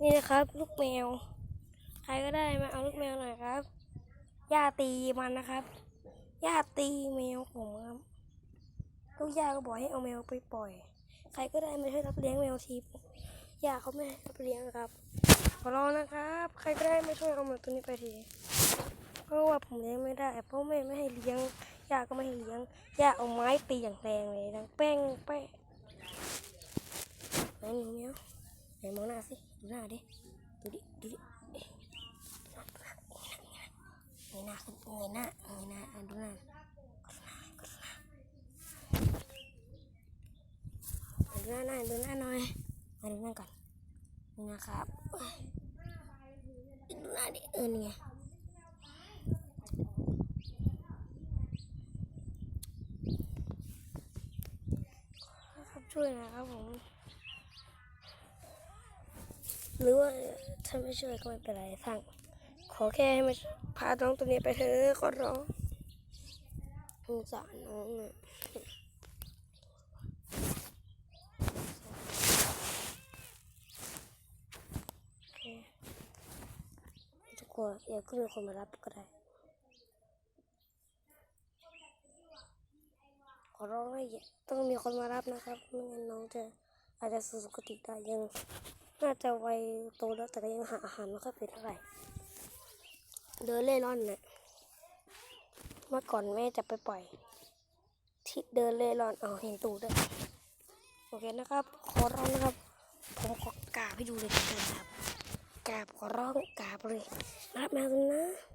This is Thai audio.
นี่นะครับ ลูกแมว ใครก็ได้มาเอาลูกแมวหน่อยครับ ย่าตีมันนะครับ ย่าตีแมวผมครับลูกย่าก็บอกให้เอาแมวไปปล่อย ใครก็ได้มาช่วยรับเลี้ยงแมวทีย่าเขาไม่ให้รับเลี้ยงครับ ขอร้องนะครับ ใครก็ได้มาช่วยเอาแมวตัวนี้ไปทีเพราะว่าผมเลี้ยงไม่ได้เพราะแม่ไม่ให้เลี้ยงย่าก็ไม่ให้เลี้ยงย่าเอาไม้ตีอย่างแรงเลยดังแป้งแป้งไหนหนูเมีย นมองหน้าสิดูหน้าดิดูดิดูดิเงยหน้าขึ้นเงยหน้าเงยหน้าอะดูหน้าดูหน้าหน้าดูหน้าหน่อยมาดูหน้าก่อนนี่นะครับดูหน้าดิเออนี่ไงครับช่วยนะครับผม หรือว่าถ้าไม่ช่วยก็ไม่เป็นไรทางขอแค่ให้มาพาน้องตัวนี้ไปเถอะขอร้องสงสารน้องอะโอเคไม่ต้องกลัวเดี๋ยวก็มีคนมารับก็ได้ขอร้องให้ต้องมีคนมารับนะครับไม่งั้นน้องจะอาจจะสู่สุคติได้ยัง น่าจะวัยโตแล้วแต่ก็ยังหาอาหารไม่ค่อยเป็นเท่าไหร่เดินเล่ร่อนน่ะเมื่อก่อนแม่จะไปปล่อย ที่เดินเล่ร่อนเอาเห็นตูด้วยโอเคนะครับขอร้องนะครับผมขอกราบให้ดูเลยกันครับกราบขอร้องกราบเลยรับมาสินะ